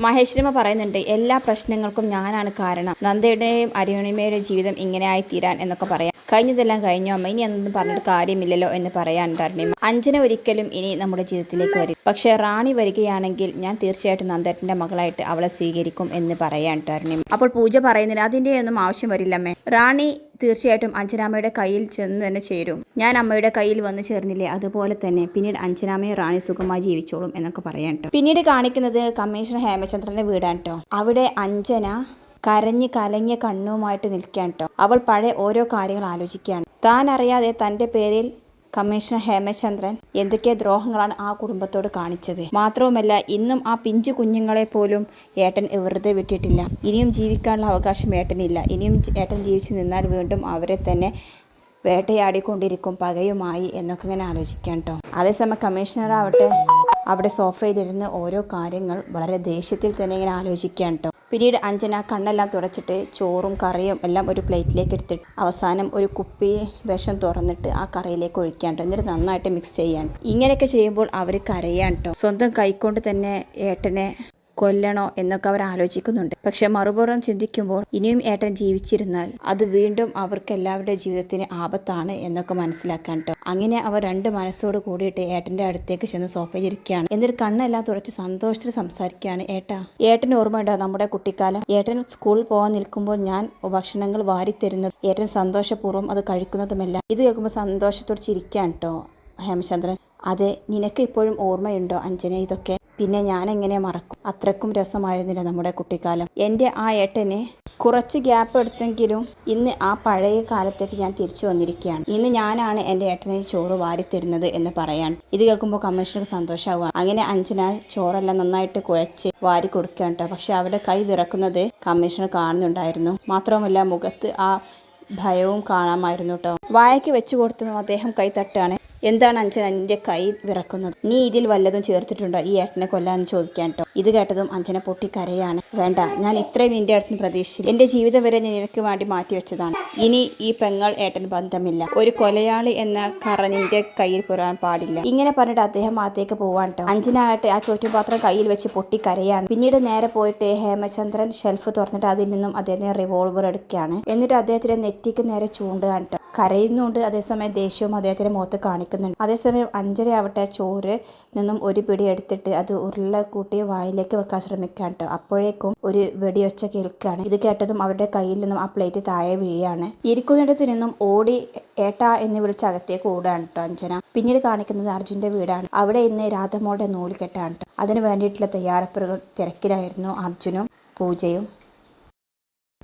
മഹേശ്വരമ്മ പറയുന്നുണ്ട് എല്ലാ പ്രശ്നങ്ങൾക്കും ഞാനാണ് കാരണം. നന്ദയുടെയും അരുണിമയുടെയും ജീവിതം ഇങ്ങനെയായി തീരാൻ എന്നൊക്കെ പറയാം. കഴിഞ്ഞതെല്ലാം കഴിഞ്ഞു അമ്മ. ഇനി എന്നൊന്നും പറഞ്ഞിട്ട് കാര്യമില്ലല്ലോ എന്ന് പറയാനുണ്ട് അരുണിമ അഞ്ജന ഒരിക്കലും ഇനി നമ്മുടെ ജീവിതത്തിലേക്ക് വരും പക്ഷേ റാണി വരികയാണെങ്കിൽ ഞാൻ തീർച്ചയായിട്ടും നന്ദേട്ടന്റെ മകളായിട്ട് അവളെ സ്വീകരിക്കും എന്ന് പറയാനുണ്ട് അരുണിമ അപ്പോൾ പൂജ പറയുന്നില്ല അതിന്റെ ഒന്നും ആവശ്യം വരില്ലമ്മേ. റാണി തീർച്ചയായിട്ടും അഞ്ജനാമ്മയുടെ കയ്യിൽ ചെന്ന് തന്നെ ചേരും. ഞാൻ അമ്മയുടെ കയ്യിൽ വന്ന് ചേർന്നില്ലേ? അതുപോലെ തന്നെ പിന്നീട് അഞ്ജനാമ്മയും റാണി സുഖമായി ജീവിച്ചോളും എന്നൊക്കെ പറയാം പിന്നീട് കാണിക്കുന്നത് കമ്മീഷണർ ഹേമചന്ദ്രന്റെ വീടാണ് കേട്ടോ. അവിടെ അഞ്ജന കരഞ്ഞ് കലങ്ങിയ കണ്ണുമായിട്ട് നിൽക്കാൻ കേട്ടോ. അവൾ പഴയ ഓരോ കാര്യങ്ങൾ ആലോചിക്കുകയാണ്. താൻ അറിയാതെ തന്റെ പേരിൽ കമ്മീഷണർ ഹേമചന്ദ്രൻ എന്തൊക്കെ ദ്രോഹങ്ങളാണ് ആ കുടുംബത്തോട് കാണിച്ചത്? മാത്രവുമല്ല ഇന്നും ആ പിഞ്ചു കുഞ്ഞുങ്ങളെ പോലും ഏട്ടൻ വെറുതെ വിട്ടിട്ടില്ല. ഇനിയും ജീവിക്കാനുള്ള അവകാശം ഏട്ടനില്ല. ഇനിയും ഏട്ടൻ ജീവിച്ചു നിന്നാൽ വീണ്ടും അവരെ തന്നെ വേട്ടയാടിക്കൊണ്ടിരിക്കും പകയുമായി എന്നൊക്കെ ഇങ്ങനെ ആലോചിക്കാൻ കേട്ടോ. അതേസമയം കമ്മീഷണർ ആവട്ടെ അവിടെ സോഫയിലിരുന്ന് ഓരോ കാര്യങ്ങൾ വളരെ ദേഷ്യത്തിൽ തന്നെ ഇങ്ങനെ ആലോചിക്കാൻ കേട്ടോ. പിന്നീട് അഞ്ജന കണ്ണെല്ലാം തുടച്ചിട്ട് ചോറും കറിയും എല്ലാം ഒരു പ്ലേറ്റിലേക്ക് എടുത്തിട്ട് അവസാനം ഒരു കുപ്പി വിഷം തുറന്നിട്ട് ആ കറിയിലേക്ക് ഒഴിക്കാണ്ട്. എന്നിട്ട് നന്നായിട്ട് മിക്സ് ചെയ്യാണ്ട് ഇങ്ങനെയൊക്കെ ചെയ്യുമ്പോൾ അവർ കരയാൻ കേട്ടോ സ്വന്തം കൈകൊണ്ട് തന്നെ ഏട്ടനെ കൊല്ലണോ എന്നൊക്കെ അവർ ആലോചിക്കുന്നുണ്ട്. പക്ഷെ മറുപുറം ചിന്തിക്കുമ്പോൾ ഇനിയും ഏട്ടൻ ജീവിച്ചിരുന്നാൽ അത് വീണ്ടും അവർക്ക് എല്ലാവരുടെ ജീവിതത്തിന് ആപത്താണ് എന്നൊക്കെ മനസ്സിലാക്കാൻ കേട്ടോ അങ്ങനെ അവർ രണ്ട് മനസ്സോട് കൂടിയിട്ട് ഏട്ടന്റെ അടുത്തേക്ക് ചെന്ന് സോഫയിലിരിക്കുകയാണ് എന്നിട്ട് കണ്ണെല്ലാം തുറച്ച് സന്തോഷത്തിൽ സംസാരിക്കുകയാണ് ഏട്ടാ. ഏട്ടന് ഓർമ്മയുണ്ടോ നമ്മുടെ കുട്ടിക്കാലം? ഏട്ടൻ സ്കൂളിൽ പോകാൻ നിൽക്കുമ്പോൾ ഞാൻ ഭക്ഷണങ്ങൾ വാരിത്തരുന്നത് ഏട്ടൻ സന്തോഷപൂർവം അത് കഴിക്കുന്നതുമെല്ലാം. ഇത് കേൾക്കുമ്പോൾ സന്തോഷത്തോടെ ചിരിക്കാൻ കേട്ടോ ഹേമചന്ദ്രൻ. അതെ നിനക്ക് ഇപ്പോഴും ഓർമ്മയുണ്ടോ അഞ്ജന ഇതൊക്കെ? പിന്നെ ഞാൻ എങ്ങനെ മറക്കും? അത്രക്കും രസമായിരുന്നില്ല നമ്മുടെ കുട്ടിക്കാലം. എന്റെ ആ ഏട്ടനെ കുറച്ച് ഗ്യാപ്പ് എടുത്തെങ്കിലും ഇന്ന് ആ പഴയ കാലത്തേക്ക് ഞാൻ തിരിച്ചു വന്നിരിക്കുകയാണ്. ഇന്ന് ഞാനാണ് എന്റെ ഏട്ടനെ ചോറ് വാരിത്തരുന്നത് എന്ന് പറയാൻ. ഇത് കേൾക്കുമ്പോൾ കമ്മീഷണർക്ക് സന്തോഷമാവുകയാണ്. അങ്ങനെ അഞ്ജന ചോറെല്ലാം നന്നായിട്ട് കുഴച്ച് വാരി കൊടുക്കുകയാണ് കേട്ടോ. പക്ഷെ അവരുടെ കൈ വിറക്കുന്നത് കമ്മീഷണർ കാണുന്നുണ്ടായിരുന്നു. മാത്രവുമല്ല മുഖത്ത് ആ ഭയവും കാണാമായിരുന്നു കേട്ടോ. വായയ്ക്ക് വെച്ചു കൊടുത്തതും അദ്ദേഹം കൈ തട്ടാണ്. എന്താണ് അഞ്ജന നിന്റെ കൈ വിറക്കുന്നത്? നീ ഇതിൽ വല്ലതും ചേർത്തിട്ടുണ്ടോ? ഈ ഏട്ടനെ കൊല്ലാന്ന് ചോദിക്കാൻ കേട്ടോ ഇത് കേട്ടതും അഞ്ജന പൊട്ടി കരയാണ് വേണ്ട ഞാൻ ഇത്രയും നിന്റെ അടുത്ത് പ്രതീക്ഷിച്ചു എന്റെ ജീവിതം വരെ നിനക്ക് വേണ്ടി മാറ്റിവെച്ചതാണ് ഇനി ഈ പെങ്ങൾ ഏട്ടൻ ബന്ധമില്ല. ഒരു കൊലയാളി എന്ന കറ നിന്റെ കയ്യിൽ പുരാൻ പാടില്ല. ഇങ്ങനെ പറഞ്ഞിട്ട് അദ്ദേഹം അകത്തേക്ക് പോവാൻ കേട്ടോ അഞ്ചനായിട്ട് ആ ചോറ്റുപാത്രം കയ്യിൽ വെച്ച് പൊട്ടി കരയാണ് പിന്നീട് നേരെ പോയിട്ട് ഹേമചന്ദ്രൻ ഷെൽഫ് തുറന്നിട്ട് അതിൽ നിന്നും അദ്ദേഹത്തിന് റിവോൾവർ എടുക്കുകയാണ്. എന്നിട്ട് അദ്ദേഹത്തിന്റെ നെറ്റിക്ക് നേരെ ചൂണ്ടുകയാണ് കേട്ടോ കരയുന്നുണ്ട് അതേസമയം ദേഷ്യവും അദ്ദേഹത്തിന്റെ മുഖത്ത് കാണിക്കുന്നുണ്ട് അതേസമയം അഞ്ചര ആവട്ടെ ചോറ് നിന്നും ഒരു പിടി എടുത്തിട്ട് അത് ഉരുള കൂട്ടി വായിലേക്ക് വെക്കാൻ ശ്രമിക്കാൻ അപ്പോഴേക്കും ഒരു വെടിയൊച്ച കേൾക്കുകയാണ്. ഇത് കേട്ടതും അവരുടെ കയ്യിൽ നിന്നും ആ പ്ലേറ്റ് താഴെ വീഴുകയാണ്. ഇരിക്കുന്നിടത്ത് നിന്നും ഓടി ഏട്ടാ എന്ന് വിളിച്ച് അകത്തേക്ക് ഓടുകയാണ് കേട്ടോ അഞ്ജന. പിന്നീട് കാണിക്കുന്നത് അർജുന്റെ വീടാണ്. അവിടെ ഇന്ന് രാധമോളുടെ നൂൽ കെട്ടാണ് കേട്ടോ അതിന് വേണ്ടിയിട്ടുള്ള തയ്യാറെടുപ്പുകൾ തിരക്കിലായിരുന്നു അർജുനും പൂജയും.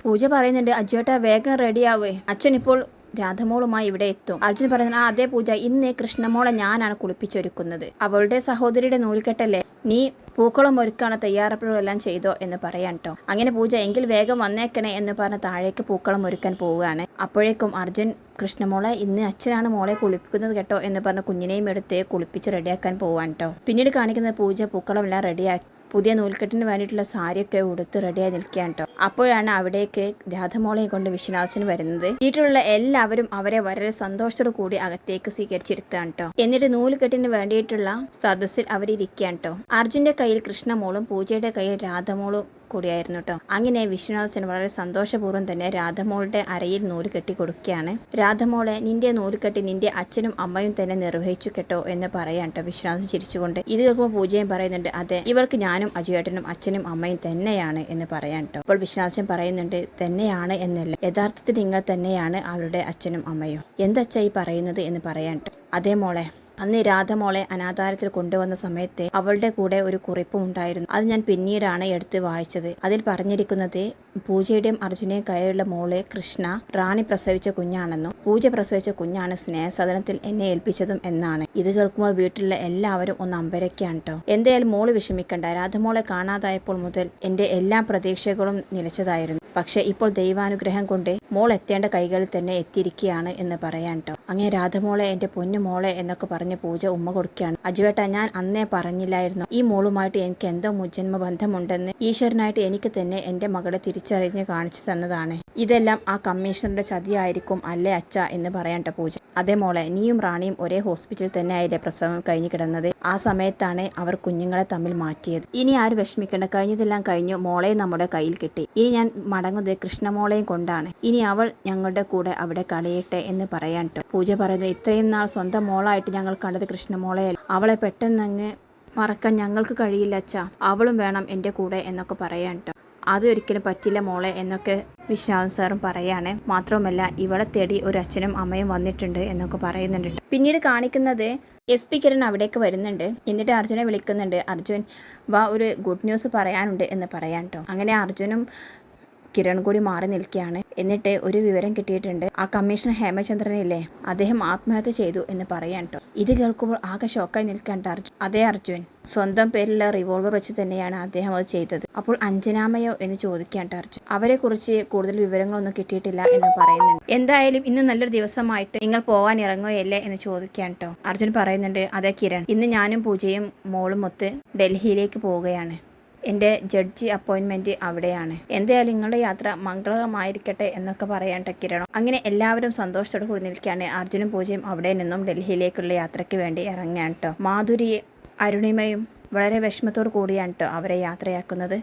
പൂജ പറയുന്നുണ്ട് അജ്ജേട്ടാ വേഗം റെഡിയാവേ അച്ഛൻ ഇപ്പോൾ രാധമോളുമായി ഇവിടെ എത്തും. അർജുൻ പറയുന്ന ആ അതേ പൂജ ഇന്ന് കൃഷ്ണമോളെ ഞാനാണ് കുളിപ്പിച്ചൊരുക്കുന്നത്. അവളുടെ സഹോദരിയുടെ നൂൽക്കെട്ടല്ലേ? നീ പൂക്കളം ഒരുക്കാണ് തയ്യാറെടുപ്പുകളെല്ലാം ചെയ്തോ എന്ന് പറയാൻ കേട്ടോ അങ്ങനെ പൂജ എങ്കിൽ വേഗം വന്നേക്കണേ എന്ന് പറഞ്ഞ് താഴേക്ക് പൂക്കളം ഒരുക്കാൻ പോവുകയാണ്. അപ്പോഴേക്കും അർജുൻ കൃഷ്ണമോളെ ഇന്ന് അച്ഛനാണ് മോളെ കുളിപ്പിക്കുന്നത് കേട്ടോ എന്ന് പറഞ്ഞ് കുഞ്ഞിനെയും എടുത്ത് കുളിപ്പിച്ച് റെഡിയാക്കാൻ പോവാൻ കേട്ടോ പിന്നീട് കാണിക്കുന്നത് പൂജ പൂക്കളം എല്ലാം റെഡിയാക്കി. പുതിയ നൂൽക്കെട്ടിന് വേണ്ടിയിട്ടുള്ള സാരിയൊക്കെ ഉടുത്ത് റെഡിയായി നിൽക്കുകയാണ് കേട്ടോ അപ്പോഴാണ് അവിടേക്ക് രാധമോളെ കൊണ്ട് വിശ്വനാഥൻ വരുന്നത്. വീട്ടിലുള്ള എല്ലാവരും അവരെ വളരെ സന്തോഷത്തോടു കൂടി അകത്തേക്ക് സ്വീകരിച്ചിരുത്താണ് കേട്ടോ എന്നിട്ട് നൂൽക്കെട്ടിന് വേണ്ടിയിട്ടുള്ള സദസ്സിൽ അവരിയ്ക്കുകയാണ് കേട്ടോ അർജുന്റെ കയ്യിൽ കൃഷ്ണമോളും പൂജയുടെ കയ്യിൽ രാധമോളും കൂടിയായിരുന്നു കേട്ടോ അങ്ങനെ വിശ്വനാഥൻ വളരെ സന്തോഷപൂർവം തന്നെ രാധമോളുടെ അരയിൽ നൂൽ കെട്ടി കൊടുക്കുകയാണ്. രാധമോളെ നിന്റെ നൂൽ കെട്ടി നിന്റെ അച്ഛനും അമ്മയും തന്നെ നിർവഹിച്ചു കേട്ടോ എന്ന് പറയാൻ കേട്ടോ വിശ്വനാഥൻ ചിരിച്ചുകൊണ്ട്. ഇത് കേൾക്കുമ്പോൾ പൂജയും പറയുന്നുണ്ട് അതെ ഇവൾക്ക് ഞാനും അജുവേട്ടനും അച്ഛനും അമ്മയും തന്നെയാണ് എന്ന് പറയാൻ കേട്ടോ അപ്പോൾ വിശ്വനാഥൻ പറയുന്നുണ്ട് തന്നെയാണ് എന്നല്ല. യഥാർത്ഥത്തിൽ നിങ്ങൾ തന്നെയാണ് അവരുടെ അച്ഛനും അമ്മയും. എന്തച്ചായി ഈ പറയുന്നത് എന്ന് പറയാൻ കേട്ടോ അതേ മോളെ അന്ന് രാധമോളെ അനാഥാരത്തിൽ കൊണ്ടുവന്ന സമയത്തെ അവളുടെ കൂടെ ഒരു കുറിപ്പും ഉണ്ടായിരുന്നു. അത് ഞാൻ പിന്നീടാണ് എടുത്ത് വായിച്ചത്. അതിൽ പറഞ്ഞിരിക്കുന്നത് പൂജയുടെയും അർജുനെയും കയ്യിലുള്ള മോളെ കൃഷ്ണ റാണി പ്രസവിച്ച കുഞ്ഞാണെന്നും പൂജ പ്രസവിച്ച കുഞ്ഞാണ് സ്നേഹസദനത്തിൽ എന്നെ ഏൽപ്പിച്ചതും എന്നാണ്. ഇത് കേൾക്കുമ്പോൾ വീട്ടിലുള്ള എല്ലാവരും ഒന്ന് അമ്പരക്കാണ് കേട്ടോ എന്തായാലും മോൾ വിഷമിക്കണ്ട. രാധമോളെ കാണാതായപ്പോൾ മുതൽ എന്റെ എല്ലാ പ്രതീക്ഷകളും നിലച്ചതായിരുന്നു. പക്ഷെ ഇപ്പോൾ ദൈവാനുഗ്രഹം കൊണ്ട് മോൾ എത്തേണ്ട കൈകളിൽ തന്നെ എത്തിയിരിക്കുകയാണ് എന്ന് പറയാൻ കേട്ടോ അങ്ങനെ രാധമോളെ എന്റെ പൊന്നു മോളെ എന്നൊക്കെ പറഞ്ഞ് പൂജ ഉമ്മ കൊടുക്കുകയാണ്. അജുവേട്ട ഞാൻ അന്നേ പറഞ്ഞില്ലായിരുന്നു. ഈ മോളുമായിട്ട് എനിക്ക് എന്തോ മുജന്മ ബന്ധമുണ്ടെന്ന് ഈശ്വരനായിട്ട് എനിക്ക് തന്നെ എന്റെ മകളെ തിരിച്ചു തിരിച്ചറിഞ്ഞ് കാണിച്ചു തന്നതാണ്. ഇതെല്ലാം ആ കമ്മീഷണറുടെ ചതിയായിരിക്കും അല്ലേ അച്ഛ എന്ന് പറയണ്ട പൂജ. അതേ മോളെ നീയും റാണിയും ഒരേ ഹോസ്പിറ്റലിൽ തന്നെ ആയില്ലേ പ്രസവം കഴിഞ്ഞ് കിടന്നത്? ആ സമയത്താണ് അവർ കുഞ്ഞുങ്ങളെ തമ്മിൽ മാറ്റിയത്. ഇനി ആര് വിഷമിക്കേണ്ട കഴിഞ്ഞതെല്ലാം കഴിഞ്ഞു മോളെ നമ്മുടെ കയ്യിൽ കിട്ടി. ഇനി ഞാൻ മടങ്ങുന്നത് കൃഷ്ണമോളെയും കൊണ്ടാണ്. ഇനി അവൾ ഞങ്ങളുടെ കൂടെ അവിടെ കളയട്ടെ എന്ന് പറയാൻ ട്ടോ പൂജ പറയുന്നു ഇത്രയും നാൾ സ്വന്തം മോളായിട്ട് ഞങ്ങൾ കണ്ടത് കൃഷ്ണമോളെയല്ല അവളെ പെട്ടെന്നങ്ങ് മറക്കാൻ ഞങ്ങൾക്ക് കഴിയില്ല അച്ഛാ. അവളും വേണം എന്റെ കൂടെ എന്നൊക്കെ പറയാൻ ട്ടോ അതൊരിക്കലും പറ്റില്ല മോളെ എന്നൊക്കെ വിശ്വനാഥൻ സാറും പറയാണ്. മാത്രവുമല്ല ഇവളെ തേടി ഒരു അച്ഛനും അമ്മയും വന്നിട്ടുണ്ട് എന്നൊക്കെ പറയുന്നുണ്ട് പിന്നീട് കാണിക്കുന്നത് എസ് പി കിരൺ അവിടേക്ക് വരുന്നുണ്ട്. എന്നിട്ട് അർജുനെ വിളിക്കുന്നുണ്ട്. അർജുൻ വാ ഒരു ഗുഡ് ന്യൂസ് പറയാനുണ്ട് എന്ന് പറയാൻ കേട്ടോ അങ്ങനെ അർജുനും കിരൺ കൂടി മാറി നിൽക്കുകയാണ്. എന്നിട്ട് ഒരു വിവരം കിട്ടിയിട്ടുണ്ട്. ആ കമ്മീഷണർ ഹേമചന്ദ്രനില്ലേ? അദ്ദേഹം ആത്മഹത്യ ചെയ്തു എന്ന് പറയാൻ കേട്ടോ ഇത് കേൾക്കുമ്പോൾ ആകെ ഷോക്കായി നിൽക്കാൻ അർജുൻ അതേ അർജുൻ. സ്വന്തം പേരിലുള്ള റിവോൾവർ വെച്ച് തന്നെയാണ് അദ്ദേഹം അത് ചെയ്തത്. അപ്പോൾ അഞ്ജനാമയോ എന്ന് ചോദിക്കാൻ അർജുൻ. അവരെ കുറിച്ച് കൂടുതൽ വിവരങ്ങളൊന്നും കിട്ടിയിട്ടില്ല എന്ന് പറയുന്നുണ്ട്. എന്തായാലും ഇന്ന് നല്ലൊരു ദിവസമായിട്ട് നിങ്ങൾ പോവാൻ ഇറങ്ങുകയല്ലേ എന്ന് ചോദിക്കാൻ കേട്ടോ അർജുൻ പറയുന്നുണ്ട് അതെ കിരൺ. ഇന്ന് ഞാനും പൂജയും മോളും ഒത്ത് ഡൽഹിയിലേക്ക് പോവുകയാണ്. എന്റെ ജഡ്ജി അപ്പോയിൻമെന്റ് അവിടെയാണ്. എന്തായാലും നിങ്ങളുടെ യാത്ര മംഗളകമായിരിക്കട്ടെ എന്നൊക്കെ പറയാൻ കിരണം. അങ്ങനെ എല്ലാവരും സന്തോഷത്തോടെ കൂടി നിൽക്കുകയാണ്. അർജുനും പൂജയും അവിടെ നിന്നും ഡൽഹിയിലേക്കുള്ള യാത്രയ്ക്ക് വേണ്ടി ഇറങ്ങാൻ കേട്ടോ മാധുരിയെ അരുണിമയും വളരെ വിഷമത്തോടു കൂടിയാണ് കേട്ടോ അവരെ യാത്രയാക്കുന്നത്.